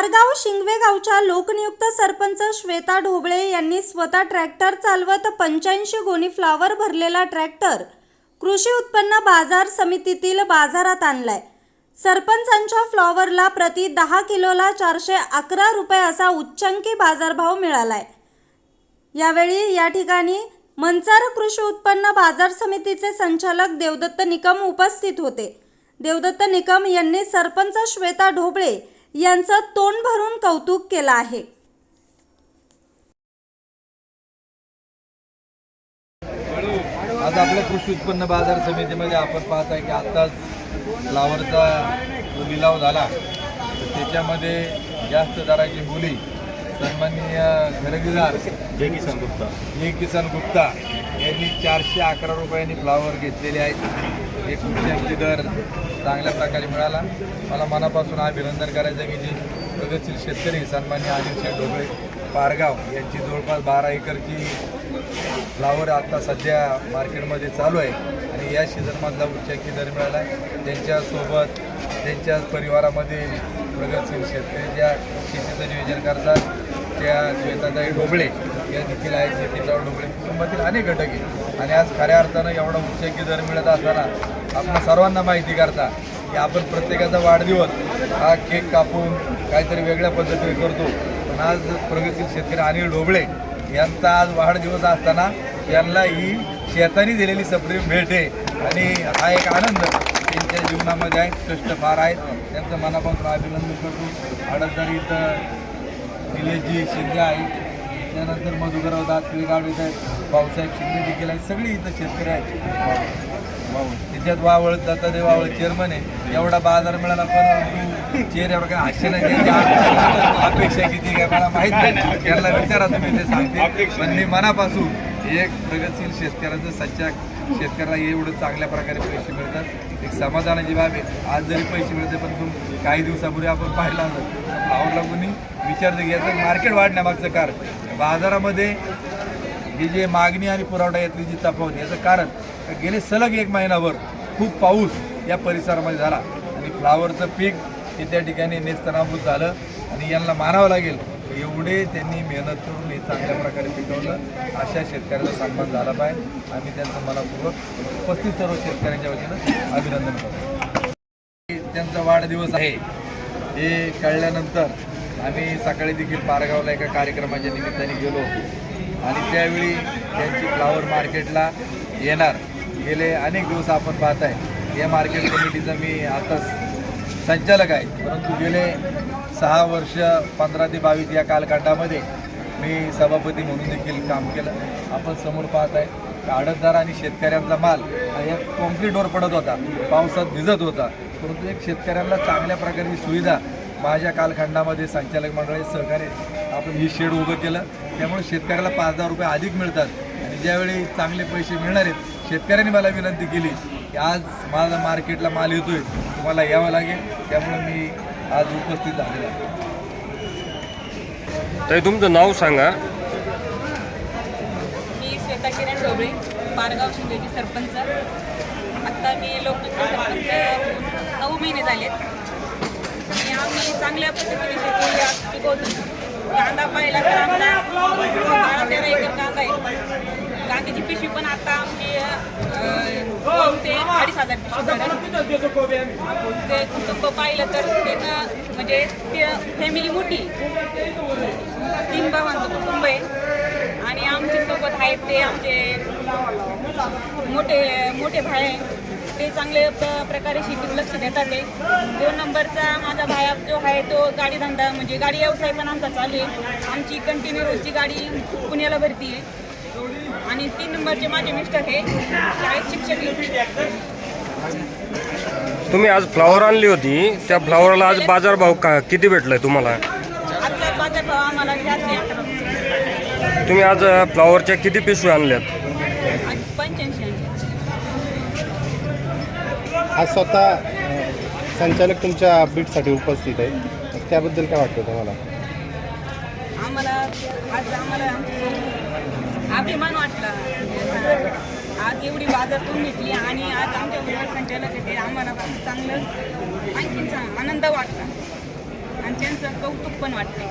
पारगाव शिंगवे गावच्या लोकनियुक्त सरपंच श्वेता ढोबळे यांनी स्वतः ट्रॅक्टर चालवत पंच्याऐंशी गोणी फ्लावर भरलेला ट्रॅक्टर कृषी उत्पन्न बाजार समितीतील बाजारात आणलाय. सरपंचांच्या फ्लॉवरला प्रति दहा किलोला चारशे अकरा रुपये असा उच्चांकी बाजारभाव मिळालाय. यावेळी या ठिकाणी मंचार कृषी उत्पन्न बाजार समितीचे संचालक देवदत्त निकम उपस्थित होते. देवदत्त निकम यांनी सरपंच श्वेता ढोबळे यांचं तोंड भरून कौतुक केलं आहे. आज आपल्या कृषी उत्पन्न बाजार समितीमध्ये आपण पाहत आहे की आत्ताच फ्लावरचा लिलाव झाला. त्याच्यामध्ये जास्त दराची बोली सन्माननीय खरेदीदार जय किसान गुप्ता. ए किसन गुप्ता यांनी चारशे अकरा रुपयांनी फ्लावर घेतलेले आहेत. एक रुपयांची दर चांगल्या प्रकारे मिळाला. मला मनापासून अभिनंदन करायचं की जे प्रगतशील शेतकरी सन्मान्य अनिल शेठ ढोबळे पारगाव यांची जवळपास बारा एकरची फ्लावर आता सध्या मार्केटमध्ये चालू आहे. आणि या सीझनमधला उच्चांकी दर मिळाला. आहे त्यांच्यासोबत त्यांच्या परिवारामध्ये प्रगतशील शेतकरी ज्या शेतीचं नियोजन करतात त्या श्वेताताई ढोबळे या देखील आहेत श्वेताताई ढोबळे कुटुंबातील अनेक घटक आहेत. आणि आज खऱ्या अर्थानं एवढा उच्चकी दर मिळत असताना आपण सर्वांना माहिती करता की आपण प्रत्येकाचा वाढदिवस हा केक कापून काहीतरी वेगळ्या पद्धतीने करतो. पण आज प्रगतशील शेतकरी अनिल ढोबळे यांचा आज वाढदिवस असताना यांना ही शेतानी दिलेली सप्री भेट आहे. आणि हा एक आनंद त्यांच्या जीवनामध्ये आहे कष्ट फार आहेत. त्यांचं मनापासून अभिनंदन करतो. अडचणीत निलेशजी शिंदे आहेत त्यानंतर मधुकरराव दास पिळगाव आहेत भाऊसाहेब शिंदे देखील आहेत. सगळी इथं शेतकरी आहेत. त्याच्यात वावळ दत्तादेव वावळ चेअरमन आहे. एवढा बाजार मिळाला पण चेहऱ्यावर काय हास्य नाही. अपेक्षा किती काय मला माहीत नाही. त्यांना विचारा तुम्ही ते सांगते पण मी मनापासून एक प्रगतशील शेतकऱ्याचं सच्चा शेतकऱ्याला एवढं चांगल्या प्रकारे पैसे मिळतात. एक समाधानाची बाब आहे. आज जरी पैसे मिळते पण तुम काही दिवसापूर्वी आपण पाहिलं असं फ्लावरला कोणी? विचारतं की याचं मार्केट वाढण्यामागचं कारण. बाजारामध्ये ही जे मागणी आणि पुरवठा यातली जी तफावत याचं कारण गेले सलग एक महिनाभर खूप पाऊस या परिसरामध्ये झाला. आणि फ्लावरचं पीक हे त्या ठिकाणी नेस्तनाभूत झालं आणि यांना मानावं लागेल एवढे त्यांनी मेहनत करून हे चांगल्या प्रकारे पिकवलं. अशा शेतकऱ्याचा सन्मान झाला पाहिजे. आम्ही त्यांचं मनापूर्वक पस्तीस सर्व शेतकऱ्यांच्या वतीनं अभिनंदन करतो. त्यांचा वाढदिवस आहे. हे कळल्यानंतर आम्ही सकाळी देखील पारगावला एका कार्यक्रमाच्या निमित्ताने गेलो. आणि त्यावेळी त्यांची फ्लावर मार्केटला येणार. गेले अनेक दिवस आपण पाहत आहे या मार्केट कमिटीचं मी आता संचालक आहे. परंतु गेले सहा वर्ष पंधरा ते बावीस या कालखंडामध्ये मी सभापती म्हणून देखील काम केलं. आपण समोर पाहत आहे आडतदार आणि शेतकऱ्यांचा माल या कॉन्क्रीटवर पडत होता. पावसात भिजत होता. परंतु एक शेतकऱ्यांना चांगल्या प्रकारची सुविधा माझ्या कालखंडामध्ये संचालक मंडळी सहकार्य आपण ही शेड उभं केलं. त्यामुळे शेतकऱ्याला पाच हजार रुपये अधिक मिळतात. आणि ज्यावेळी चांगले पैसे मिळणार आहेत शेतकऱ्यांनी मला विनंती केली की आज माझा मार्केटला माल येतोय तुम्हाला यावं लागेल. त्यामुळे मी आज उपस्थित झालेलो आहे. ताई तुमचं नाव सांगा. मी श्वेता किरण ढोबळे पारगाव शिंदेची सरपंच. आत्ता मी सरपंच नऊ महिने झालेत. आणि आम्ही चांगल्या पद्धतीने शेती आज पिकवतो कांदा पाहिला तर आमचा बारा तेरा एकर कांदा आहे. कांद्याची पिशवी पण आता आमची दोन ते अडीच हजार पिशवी. ते कुटुंब पाहिलं तर त्यानं म्हणजे ते फॅमिली मोठी तीन भावांचं कुटुंब आहे. आणि आमच्यासोबत आहेत ते आमचे मोठे मोठे भाई ते चांगले प्र- प्रकारे शेतीत लक्ष देतात ते. दोन नंबरचा माझा भाया जो आहे तो गाडी धंदा म्हणजे गाडी व्यवसाय पण आमचा चालू आहे. आमची कंटिन्यू रोजची गाडी पुण्याला भरती आहे. आणि तीन नंबरचे माझे मिस्टर हे शाळेत शिक्षक तुम्ही आज फ्लावर आणली होती. त्या फ्लावरला आज बाजारभाव का किती भेटलाय तुम्हाला? आजचा बाजारभाव आम्हाला तुम्ही आज फ्लावरच्या किती पिशव्या आणल्यात? आज स्वतः संचालक तुमच्या अपडेटसाठी उपस्थित आहे. त्याबद्दल काय वाटतं तुम्हाला? आम्हाला आज आम्हाला अभिमान वाटला. आज एवढी बाजारातून घेतली आणि आज आमच्या उद्योग संचालक येते आम्हाला चांगलं आणखी आनंद वाटला. आणि त्यांचं कौतुक पण वाटते